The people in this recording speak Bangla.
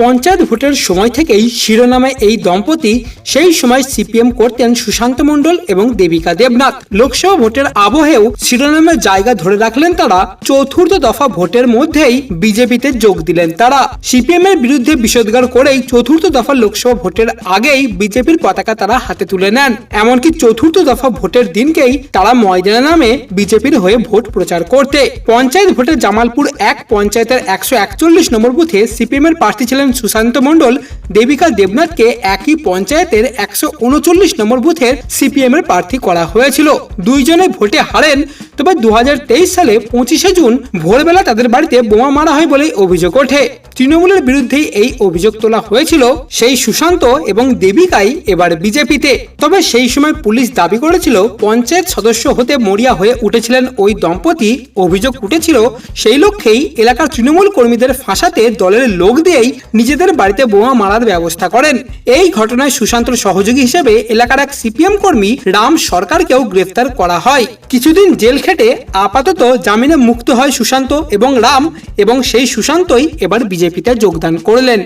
পঞ্চায়েত ভোটের সময় থেকেই শিরোনামে এই দম্পতি সেই সময় সিপিএম করতেন সুশান্ত মণ্ডল এবং দেবিকা দেবনাথ। লোকসভা ভোটের আবহেও শিরোনামে জায়গা ধরে রাখলেন তারা। চতুর্থ দফা ভোটের মধ্যেই বিজেপিতে যোগ দিলেন তারা। সিপিএম এর বিরুদ্ধে বিষোদ্গার করেই চতুর্থ দফা লোকসভা ভোটের আগেই বিজেপির পতাকা তারা হাতে তুলে নেন। এমনকি চতুর্থ দফা ভোটের দিনকেই তারা ময়দানে নামে বিজেপির হয়ে ভোট প্রচার করতে। পঞ্চায়েত ভোটে জামালপুর এক, পঞ্চায়েতের একশো একচল্লিশ নম্বর বুথে সিপিএম এর প্রার্থী ছিলেন সুশান্ত মণ্ডল দেবিকা দেবনাথকে একই পঞ্চায়েতের একশো উনচল্লিশ নম্বর বুথের সিপিএম এর প্রার্থী করা হয়েছিল। দুইজনে ভোটে হারেন, তবে দু হাজার তেইশ সালে পঁচিশে জুন ভোরবেলা তাদের বাড়িতে বোমা মারা হয় বলেই অভিযোগ ওঠে। তৃণমূলের বিরুদ্ধেই এই অভিযোগ তোলা হয়েছিল সেই সুশান্ত এবং দেবিকাই এবার বিজেপিতে। তবে সেই সময় পুলিশ দাবি করেছিল, পঞ্চায়েত সদস্য হতে মরিয়া হয়ে উঠেছিলেন ওই দম্পতি। অভিযোগ উঠেছিল, সেই লক্ষ্যেই এলাকার তৃণমূল কর্মীদের ফাঁসাতে দলের লোক দিয়েই নিজেদের বাড়িতে বোমা মারার ব্যবস্থা করেন। এই ঘটনায় সুশান্তর সহযোগী হিসেবে এলাকার এক সিপিএম কর্মী রাম সরকারকেও গ্রেফতার করা হয়। কিছুদিন জেল খেটে আপাতত জামিনে মুক্ত হয় সুশান্ত এবং রাম এবং সেই সুশান্তই এবার বিজেপিতে যোগদান করলেন।